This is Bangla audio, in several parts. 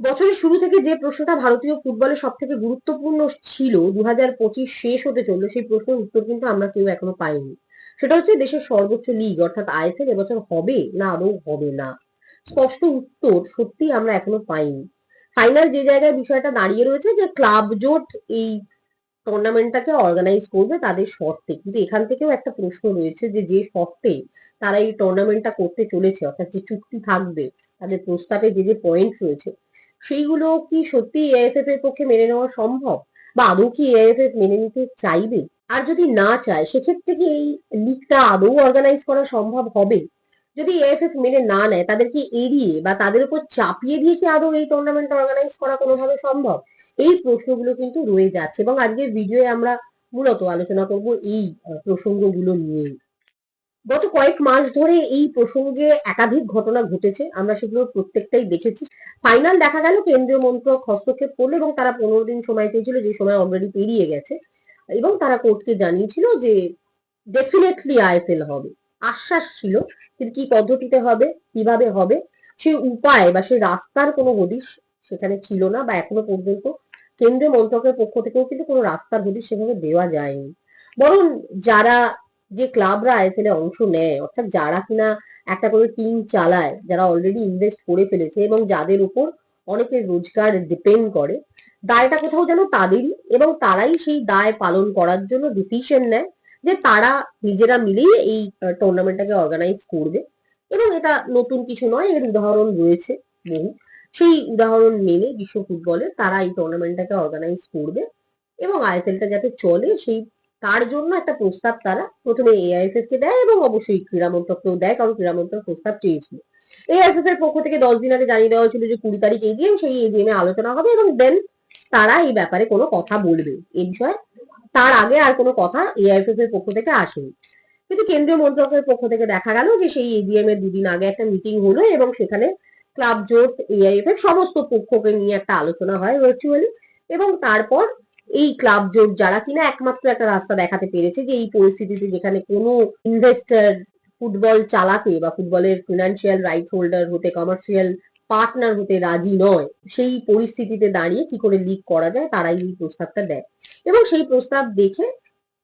বছরের শুরু থেকে যে প্রশ্নটা ভারতীয় ফুটবলের সব থেকে গুরুত্বপূর্ণ ছিল দু পঁচিশ শেষ হতে চলল, সেই প্রশ্নের উত্তর কিন্তু আমরা কেউ এখনও পাইনি। সেটা হচ্ছে দেশের সর্বোচ্চ লিগ অর্থাৎ আইএসএল এবছর হবে না আদৌ হবে না। স্পষ্ট উত্তর সত্যি আমরা এখনও পাইনি। ফাইনাল যে জায়গায় বিষয়টা দাঁড়িয়ে রয়েছে যে ক্লাব জোট এই টুর্নামেন্টটাকে অর্গানাইজ করবে তাদের শর্তে। কিন্তু এখান থেকেও একটা প্রশ্ন রয়েছে যে যে শর্তে তারা এই টুর্নামেন্টটা করতে চলেছে, অর্থাৎ যে চুক্তি থাকবে, তাদের প্রস্তাবে যে যে পয়েন্ট রয়েছে সেইগুলো কি সত্যি এআইএফএফ এর পক্ষে মেনে নেওয়া সম্ভব? বা আদৌ কি এআইএফএফ মেনে নিতে চাইবে? আর যদি না চায়, সেক্ষেত্রে কি এই লিগটা আদৌ অর্গানাইজ করা সম্ভব হবে? যদি এএফএফ মেনে না নেয়, তাদেরকে এড়িয়ে বা তাদের উপর চাপিয়ে দিয়ে কি আদৌ এই টুর্নামেন্ট অর্গানাইজ করা কোনোভাবে সম্ভব? এই প্রশ্নগুলো কিন্তু রয়ে যাচ্ছে এবং আজকের ভিডিওয়ে আমরা মূলত আলোচনা করব এই প্রসঙ্গগুলো নিয়েই। গত কয়েক মাস ধরে এই প্রসঙ্গে একাধিক ঘটনা ঘটেছে, আমরা সেগুলো প্রত্যেকটাই দেখেছি। ফাইনাল দেখা গেল, কেন্দ্রীয় মন্ত্রক হস্তক্ষেপ করল এবং তারা পনেরো দিন সময় চেয়েছিল, যে সময় অলরেডি পেরিয়ে গেছে। এবং তারা কোর্টকে জানিয়েছিল যে ডেফিনেটলি আইএসএল হবে। আশ্বাস ছিল কিন্তু কি পদ্ধতিতে হবে, কীভাবে হবে, সে উপায় বা সেই রাস্তার কোনো হদিশ সেখানে ছিল না বা এখনও পর্যন্ত কেন্দ্রীয় মন্ত্রকের পক্ষ থেকেও কিন্তু কোনো রাস্তার হদিশ সেভাবে দেওয়া যায়নি। বরং যারা যে ক্লাবরা আইএসএল এ অংশ নেয়, অর্থাৎ যারা কিনা একটা করে টিম চালায়, যারা অলরেডি ইনভেস্ট করে ফেলেছে এবং যাদের উপর অনেকের রোজগার ডিপেন্ড করে, দায়টা কোথাও যেন তাদেরই এবং তারাই সেই দায় পালন করার জন্য ডিসিশন নেয় যে তারা নিজেরা মিলেই এই টুর্নামেন্টটাকে অর্গানাইজ করবে এবং এটা নতুন কিছু নয়, এর উদাহরণ রয়েছে বহু সেই উদাহরণ মেনে বিশ্ব ফুটবলে তারা এই টুর্নামেন্টটাকে অর্গানাইজ করবে এবং আইএসএলটা যাতে চলে, সেই তার জন্য একটা প্রস্তাব তারা প্রথমে এআইএফএফ কে দেয় এবং অবশ্যই ক্রীড়া মন্ত্রককেও দেয়, কারণ ক্রীড়া মন্ত্রক প্রস্তাব চেয়েছিল। এআইএফএফ এর পক্ষ থেকে দশ দিন আগে জানিয়ে দেওয়া হয়েছিল যে কুড়ি তারিখ এজিএম সেই এজিএম এ আলোচনা হবে এবং দেন তারা এই ব্যাপারে কোনো কথা বলবে। এই বিষয়ে তার আগে আর কোনো কথা এআইএফএফ এর পক্ষ থেকে আসেনি। কিন্তু কেন্দ্রীয় মন্ত্রকের পক্ষ থেকে দেখা গেল যে সেই এজিএম এর দুদিন আগে একটা মিটিং হলো এবং সেখানে ক্লাব জোট এআইএফএফ সমস্ত পক্ষকে নিয়ে একটা আলোচনা হয় ভার্চুয়ালি এবং তারপর এই ক্লাব জোট যারা কিনা একমাত্র একটা রাস্তা দেখাতে পেরেছে যে এই পরিস্থিতিতে যেখানে কোনো ইনভেস্টর ফুটবল চালাতে বা ফুটবলের ফিনান্সিয়াল রাইট হোল্ডার হতে কমার্শিয়াল পার্টনার হতে রাজি নয়, সেই পরিস্থিতিতে দাঁড়িয়ে কি করে লিক করা যায় তারাই এই প্রস্তাবটা দেয়। এবং সেই প্রস্তাব দেখে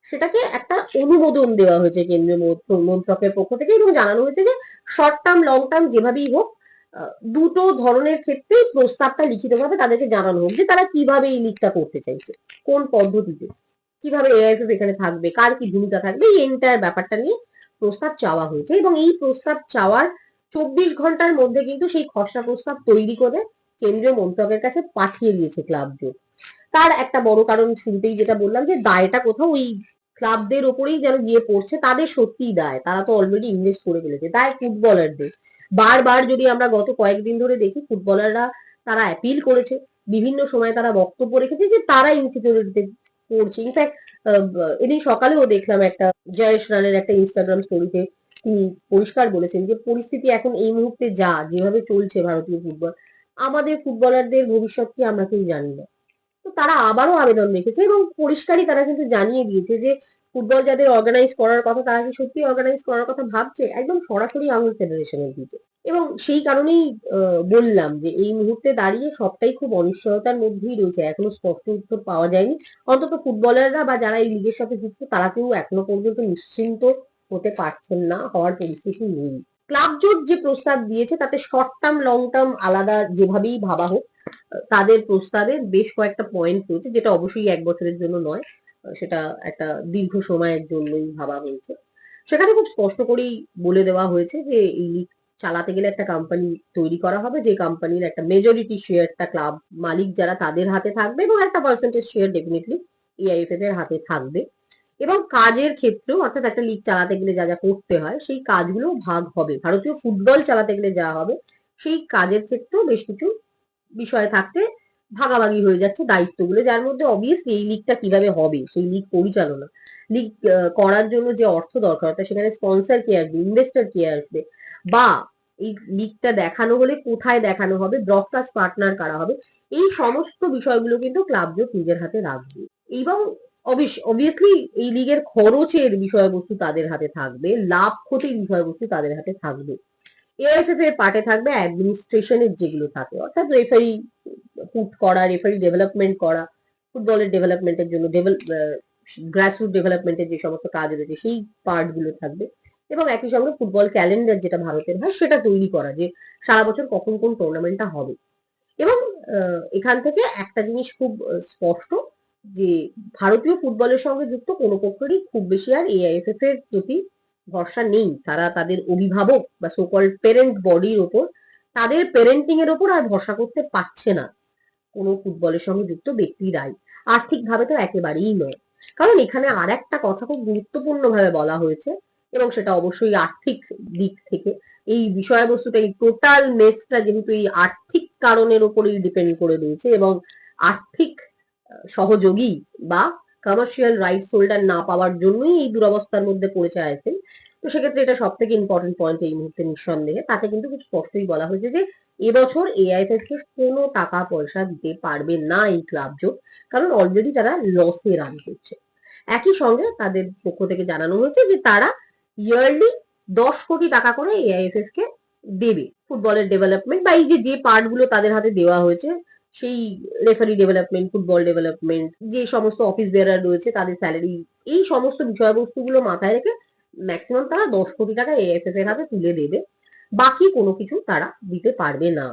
সেটাকে একটা অনুমোদন দেওয়া হয়েছে কেন্দ্রীয় মন্ত্র- মন্ত্রকের পক্ষ থেকে এবং জানানো হয়েছে যে শর্ট টার্ম লং টার্ম যেভাবেই হোক দুটো ধরনের ক্ষেত্রে প্রস্তাবটা লিখিতভাবে তাদেরকে জানানো হোক যে তারা কীভাবে এই লিগটা করতে চাইছে, কোন পদ্ধতিতে, কীভাবে এআইএফএফ এখানে থাকবে, কার কি ভূমিকা থাকবে, এই এন্টায়ার ব্যাপারটা নিয়ে প্রস্তাব চাওয়া হয়েছে এবং এই প্রস্তাব চাওয়ার চব্বিশ ঘণ্টার মধ্যে কিন্তু সেই খসড়া প্রস্তাব তৈরি করে কেন্দ্রীয় মন্ত্রকের কাছে পাঠিয়ে দিয়েছে ক্লাব জোট। তার একটা বড় কারণ শুরুতেই যেটা বললাম যে দায়টা কোথাও ওই ক্লাবদের ওপরেই যেন গিয়ে পড়ছে, তাদের সত্যিই দায়। তারা তো অলরেডি ইনভেস্ট করে ফেলেছে। দায় ফুটবলারদের বারবার যদি আমরা গত কয়েকদিন ধরে দেখি ফুটবলাররা তারা অ্যাপিল করেছে, বিভিন্ন সময় তারা বক্তব্য রেখেছে যে তারা ইনসিকিউরিটিতে পড়ছে। ইনফ্যাক্ট এদিন সকালেও দেখলাম একটা জয়েশ রানের একটা ইনস্টাগ্রাম স্টোরিতে তিনি পরিষ্কার বলেছেন যে, পরিস্থিতি এখন এই মুহূর্তে যা, যেভাবে চলছে ভারতীয় ফুটবল আমাদের ফুটবলারদের ভবিষ্যৎ কি আমরা কেউ জানি না। তারা আবারও আবেদন রেখেছে এবং পরিষ্কারই তারা কিন্তু জানিয়ে দিয়েছে যে ফুটবল যাদের অর্গানাইজ করার কথা, তারা কি সত্যি অর্গানাইজ করার কথা ভাবছে? একদম সরাসরি আঙুল ফেডারেশনের দিকে। এবং সেই কারণেই বললাম যে এই মুহূর্তে দাঁড়িয়ে সবটাই খুব অনিশ্চয়তার মধ্যেই রয়েছে। এখনও স্পষ্ট উত্তর পাওয়া যায়নি। অন্তত ফুটবলাররা বা যারা এই লিগের সাথে যুক্ত, তারা কেউ এখনও পর্যন্ত নিশ্চিন্ত হতে পারছেন না, হওয়ার পরিস্থিতি নেই। ক্লাব জোট যে প্রস্তাব দিয়েছে, তাতে শর্ট টার্ম লং টার্ম আলাদা যেভাবেই ভাবা হোক তাদের প্রস্তাবে বেশ কয়েকটা পয়েন্ট রয়েছে, যেটা অবশ্যই এক বছরের জন্য নয়, সেটা একটা দীর্ঘ সময়ের জন্যই ভাবা হয়েছে। সেখানে খুব স্পষ্ট করেই বলে দেওয়া হয়েছে যে, এই লিগ চালাতে গেলে একটা কোম্পানি তৈরি করা হবে, যে কোম্পানির একটা মেজরিটি শেয়ারটা ক্লাব মালিক যারা তাদের হাতে থাকবে এবং একটা পার্সেন্টেজ শেয়ার ডেফিনেটলি এআইএফএফ এর হাতে থাকবে। এবং কাজের ক্ষেত্রেও অর্থাৎ একটা লিগ চালাতে গেলে যা যা করতে হয়, সেই কাজগুলো ভাগ হবে। ভারতীয় ফুটবল চালাতে গেলে যা হবে, সেই কাজের ক্ষেত্রেও বেশ কিছু বিষয় থাকতে ভাগাভাগি হয়ে যাচ্ছে দায়িত্বগুলো, যার মধ্যে অবভিয়াসলি এই লিগটা কীভাবে হবে? সেই লিগ পরিচালনা। লিগ করার জন্য যে অর্থ দরকার সেখানে স্পন্সর কে আসবে ইনভেস্টর কে আসবে, বা এই লিগটা দেখানো হলে কোথায় দেখানো হবে ব্রডকাস্ট পার্টনার কারা হবে, এই সমস্ত বিষয়গুলো কিন্তু ক্লাব জোট নিজের হাতে রাখবে। এবং অবভিয়াসলি এই লিগের খরচের বিষয়বস্তু তাদের হাতে থাকবে, লাভ ক্ষতির বিষয়বস্তু তাদের হাতে থাকবে। এর পার্টে থাকবে অ্যাডমিনিস্ট্রেশনের যেগুলো থাকে, অর্থাৎ রেফারি পুট করা রেফারি ডেভেলপমেন্ট করা ফুটবলের ডেভেলপমেন্টের জন্য গ্রাসরুট ডেভেলপমেন্টের যে সমস্ত কাজ রয়েছে সেই পার্টগুলো থাকবে এবং একই সঙ্গে ফুটবল ক্যালেন্ডার যেটা ভারতের হয় সেটা তৈরি করা যে সারা বছর কখন কোন টুর্নামেন্টটা হবে। এবং এখান থেকে একটা জিনিস খুব স্পষ্ট যে ভারতীয় ফুটবলের সঙ্গে যুক্ত কোনো পক্ষেরই খুব বেশি আর এআইএফএফ এর প্রতি ভরসা নেই। তারা তাদের অভিভাবক বা সোকল পেরেন্ট বডির ওপর, তাদের প্যারেন্টিং এর ওপর আর ভরসা করতে পারছে না। কোনো ফুটবলের সঙ্গে যুক্ত ব্যক্তিরাই। আর্থিকভাবে তো একেবারেই নয়। কারণ এখানে আর একটা কথা খুব গুরুত্বপূর্ণ ভাবে বলা হয়েছে, এবং সেটা অবশ্যই আর্থিক দিক থেকে। এই বিষয়বস্তুটা, এই টোটাল মেসটা যেহেতু এই আর্থিক কারণের উপরেই ডিপেন্ড করে রয়েছে, এবং আর্থিক সহযোগী বা কমার্শিয়াল রাইটস হোল্ডার না পাওয়ার জন্যই এই দুরবস্থার মধ্যে পড়েছে আইসেল তো সেক্ষেত্রে এটা সব থেকে ইম্পর্টেন্ট পয়েন্ট এই মুহূর্তে নিঃসন্দেহে। তাতে কিন্তু খুব স্পষ্টই বলা হয়েছে যে, এবছর এআইএফএফ কে কোনো টাকা পয়সা দিতে পারবে না এই ক্লাব জোট, কারণ অলরেডি তারা লসে রান করছে। একই সঙ্গে তাদের পক্ষ থেকে জানানো হয়েছে যে, তারা ইয়ারলি দশ কোটি টাকা করে এআইএফএফ কে দেবে। ফুটবলের ডেভেলপমেন্ট বা এই যে যে পার্টগুলো তাদের হাতে দেওয়া হয়েছে সেই রেফারি ডেভেলপমেন্ট ফুটবল ডেভেলপমেন্ট যে সমস্ত অফিস বেয়ারার রয়েছে, তাদের স্যালারি এই সমস্ত বিষয়বস্তুগুলো মাথায় রেখে ম্যাক্সিমাম তারা দশ কোটি টাকা এএফএফ এর হাতে তুলে দেবে। বাকি কোনো কিছু তারা দিতে পারবে না।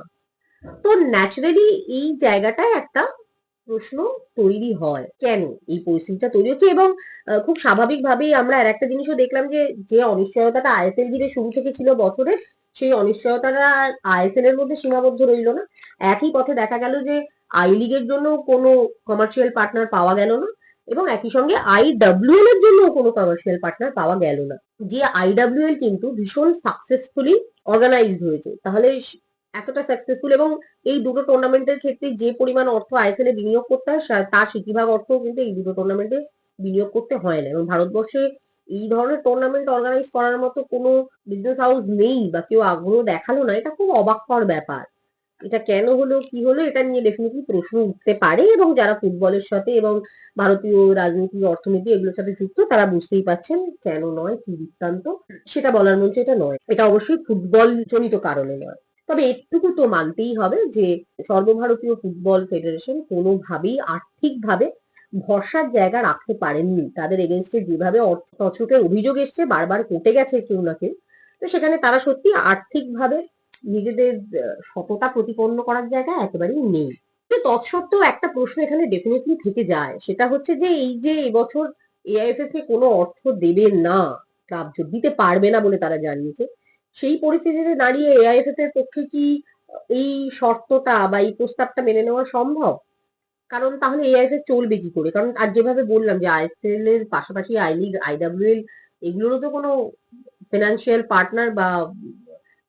তো ন্যাচারালি এই জায়গাটায় একটা প্রশ্ন তৈরি হয়, কেন এই পরিস্থিতিটা তৈরি হচ্ছে? এবং খুব স্বাভাবিকভাবেই আমরা আর একটা জিনিসও দেখলাম যে যে অনিশ্চয়তাটা আইএসএল ঘিরে শুরু থেকে ছিল বছরে সেই অনিশ্চয়তাটা আইএসএল এর মধ্যে সীমাবদ্ধ রইল না। একই পথে দেখা গেল যে আই লিগের জন্য কোনো কমার্শিয়াল পার্টনার পাওয়া গেল না এবং একই সঙ্গে আইডব্লিউএল এর জন্য কোনো কমার্শিয়াল পার্টনার পাওয়া গেল না। যে আইডব্লিউএল কিন্তু ভীষণ সাকসেসফুলি অর্গানাইজড হয়েছে। তাহলে এতটা সাকসেসফুল এবং এই দুটো টুর্নামেন্টের ক্ষেত্রে যে পরিমাণ অর্থ আইএসএল এ বিনিয়োগ করতে হয় তার সিটিভাগ অর্থ কিন্তু এই দুটো টুর্নামেন্টে বিনিয়োগ করতে হয় না। এবং ভারতবর্ষে এই ধরনের টুর্নামেন্ট অর্গানাইজ করার মতো কোনো বিজনেস হাউস নেই বা কেউ আগ্রহ দেখাল না, এটা খুব অবাক হওয়ার ব্যাপার। এটা কেন হলো, কি হলো, এটা নিয়ে ডেফিনেটলি প্রশ্ন উঠতে পারে এবং যারা ফুটবলের সাথে এবং ভারতীয় রাজনীতি অর্থনীতি এগুলোর সাথে যুক্ত, তারা বুঝতেই পারছেন কেন নয়, কি বৃত্তান্ত, সেটা বলার মঞ্চে এটা নয়। এটা অবশ্যই ফুটবল জনিত কারণে নয়। তবে এটুকু তো মানতেই হবে যে সর্বভারতীয় ফুটবল ফেডারেশন কোনোভাবেই আর্থিকভাবে ভরসার জায়গা রাখতে পারেননি। তাদের এগেনস্টে যেভাবে অর্থ তছরূপের অভিযোগ এসছে, বারবার কোটে গেছে কেউ না কেউ। তো সেখানে তারা সত্যি আর্থিকভাবে নিজেদের সততা প্রতিপন্ন করার জায়গা একেবারেই নেই। তো তৎসত্ত্বেও একটা প্রশ্ন এখানে ডেফিনেটলি থেকে যায়। সেটা হচ্ছে যে, এই যে এবছর এআইএফএফ কে কোনো অর্থ দেবে না ক্লাব দিতে পারবে না বলে তারা জানিয়েছে, সেই পরিস্থিতিতে দাঁড়িয়ে এআইএফএফ এর পক্ষে কি এই শর্তটা বা এই প্রস্তাবটা মেনে নেওয়া সম্ভব? কারণ তাহলে এআইএফএফ চলবে কি করে? কারণ আর যেভাবে বললাম যে আইএসএল এর পাশাপাশি আই লিগ আইডব্লিউএল এগুলোরও তো কোনো ফিনান্সিয়াল পার্টনার বা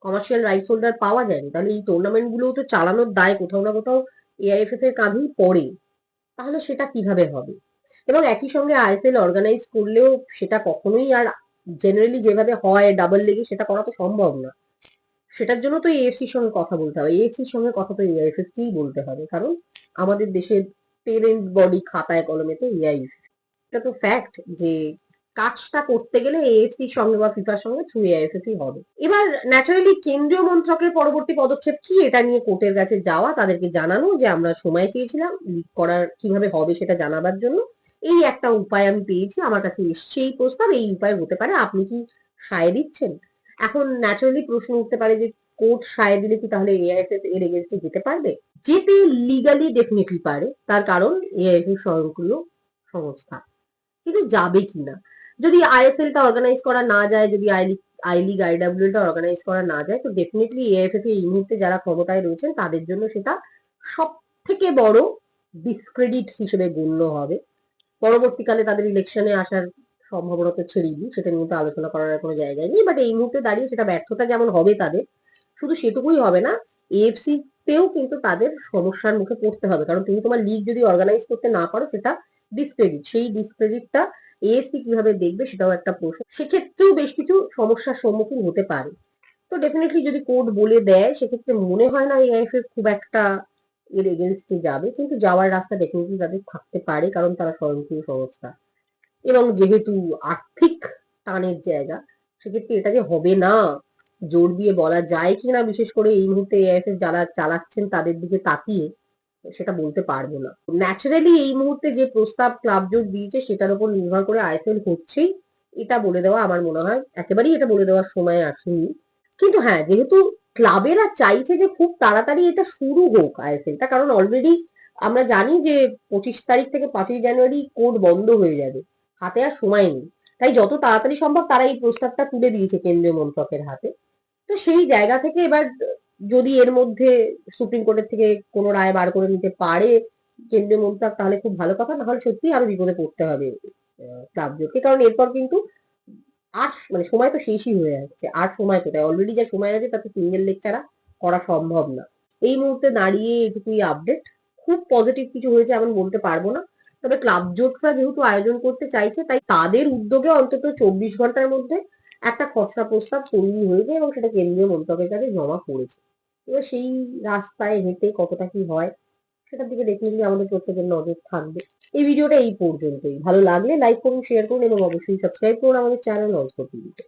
কমার্শিয়াল রাইটস হোল্ডার পাওয়া যায়নি। তাহলে এই টুর্নামেন্ট গুলোও তো চালানোর দায় কোথাও না কোথাও এআইএফএফ এর কাঁধেই পড়ে। তাহলে সেটা কীভাবে হবে? এবং একই সঙ্গে আইএসএল অর্গানাইজ করলেও সেটা কখনোই আর জেনারেলি যেভাবে হয় ডাবল লেগে সেটা করা তো সম্ভব না। সেটার জন্য তো এএফসির সঙ্গে কথা বলতে হবে। এএফসির সঙ্গে কথা তো এআইএফএফ কেই বলতে হবে? কারণ আমাদের দেশের পেরেন্ট বডি খাতায় কলমে তো এআইএফ এটা তো ফ্যাক্ট যে কাজটা করতে গেলে এএফসির সঙ্গে বা ফিফার সঙ্গে থ্রু এআইএফএফ হবে। এবার ন্যাচারালি কেন্দ্রীয় মন্ত্রকের পরবর্তী পদক্ষেপ কি? এটা নিয়ে কোর্টের কাছে যাওয়া, তাদেরকে জানানো যে আমরা সময় চেয়েছিলাম লিক করার কীভাবে হবে সেটা জানাবার জন্য। এই একটা উপায় আমি পেয়েছি, আমার কাছে এসছে এই প্রস্তাব, এই উপায় হতে পারে। আপনি কি সায় দিচ্ছেন? এখন ন্যাচারালি প্রশ্ন উঠতে পারে যে কোর্ট সায় দিলে কি তাহলে এআইএফএফ এর এগেনস্টে যেতে পারবে? যেতে লিগালি ডেফিনেটলি পারে, তার কারণ এআইএফএফ স্বয়ংক্রিয় সংস্থা। কিন্তু যাবে কিনা যদি আইএসএল টা অর্গানাইজ করা না যায়, যদি I league I league IW টা অর্গানাইজ করা না যায়, তো ডেফিনেটলি এআইএফএফ এই মুহূর্তে যারা ক্ষমতায় রয়েছেন, তাদের জন্য সেটা সব থেকে বড় ডিসক্রেডিট হিসেবে গণ্য হবে। পরবর্তীকালে তাদের ইলেকশনে আসার সম্ভাবনা তো ছেড়েই দিই সেটা নিয়ে তো আলোচনা করার কোনো জায়গায় নেই বাট এই মুহূর্তে দাঁড়িয়ে সেটা ব্যর্থতা যেমন হবে তাদের, শুধু সেটুকুই হবে না এএফসি তেও কিন্তু তাদের সমস্যার মুখে পড়তে হবে, কারণ তুমি তোমার লিগ যদি অর্গানাইজ করতে না পারো সেটা ডিসক্রেডিট সেই ডিসক্রেডিটটা এএফসি কীভাবে দেখবে সেটাও একটা প্রশ্ন, সেক্ষেত্রেও বেশ কিছু সমস্যার সম্মুখীন হতে পারে। তো ডেফিনেটলি যদি কোর্ট বলে দেয়, সেক্ষেত্রে মনে হয় না এআইএফএফ খুব একটা এর এগেনস্টে যাবে, কিন্তু যাওয়ার রাস্তা ডেফিনেটলি তাদের থাকতে পারে, কারণ তারা স্বয়ংক্রিয় সংস্থা। এবং যেহেতু আর্থিক টানের জায়গা, সেক্ষেত্রে এটা যে হবে না। জোর দিয়ে বলা যায় কিনা বিশেষ করে এই মুহূর্তে এআইএফএফ যারা চালাচ্ছেন, তাদের দিকে তাকিয়ে সেটা বলতে পারব না। ন্যাচারালি এই মুহূর্তে যে প্রস্তাব ক্লাব জোট দিয়েছে, সেটার উপর নির্ভর করে আইএসএল হচ্ছেই। এটা বলে দেওয়া আমার মনে হয়, একেবারেই এটা বলে দেওয়ার সময় আসেনি। কিন্তু হ্যাঁ যেহেতু ক্লাবেরা চাইছে যে খুব তাড়াতাড়ি এটা শুরু হোক আইএসএলটা কারণ অলরেডি আমরা জানি যে পঁচিশ তারিখ থেকে পাঁচই জানুয়ারি কোর্ট বন্ধ হয়ে যাবে। হাতে আর সময় নেই। তাই যত তাড়াতাড়ি সম্ভব তারা এই প্রস্তাবটা তুলে দিয়েছে কেন্দ্রীয় মন্ত্রকের হাতে। তো সেই জায়গা থেকে এবার যদি এর মধ্যে সুপ্রিম কোর্টের থেকে কোনো রায় বার করে নিতে পারে কেন্দ্রীয় মন্ত্রক, তাহলে খুব ভালো কথা। নাহলে সত্যি আরও বিপদে পড়তে হবে ক্লাব জোটকে কারণ এরপর কিন্তু আর মানে সময় তো শেষই হয়ে আসছে। আর সময় কোথায়? অলরেডি যা সময় আছে তাতে সিঙ্গেল লেগ ছাড়া করা সম্ভব না। এই মুহূর্তে দাঁড়িয়ে এটুকুই আপডেট খুব পজিটিভ কিছু হয়েছে এমন বলতে পারব না। তবে ক্লাব জোটরা যেহেতু আয়োজন করতে চাইছে, তাই তাদের উদ্যোগে অন্তত চব্বিশ ঘণ্টার মধ্যে একটা খসড়া প্রস্তাব তৈরি হয়েছে এবং সেটা কেন্দ্রীয় মন্ত্রকের কাছে জমা পড়েছে। এবার সেই রাস্তায় হেঁটে কতটা কি হয়, সেটার দিকে দেখে ডেফিনেটলি আমাদের প্রত্যেকের নজর থাকবে। এই ভিডিওটা এই পর্যন্তই। ভালো লাগলে লাইক করুন শেয়ার করুন এবং অবশ্যই সাবস্ক্রাইব করুন আমাদের চ্যানেল অজগর টিভিতে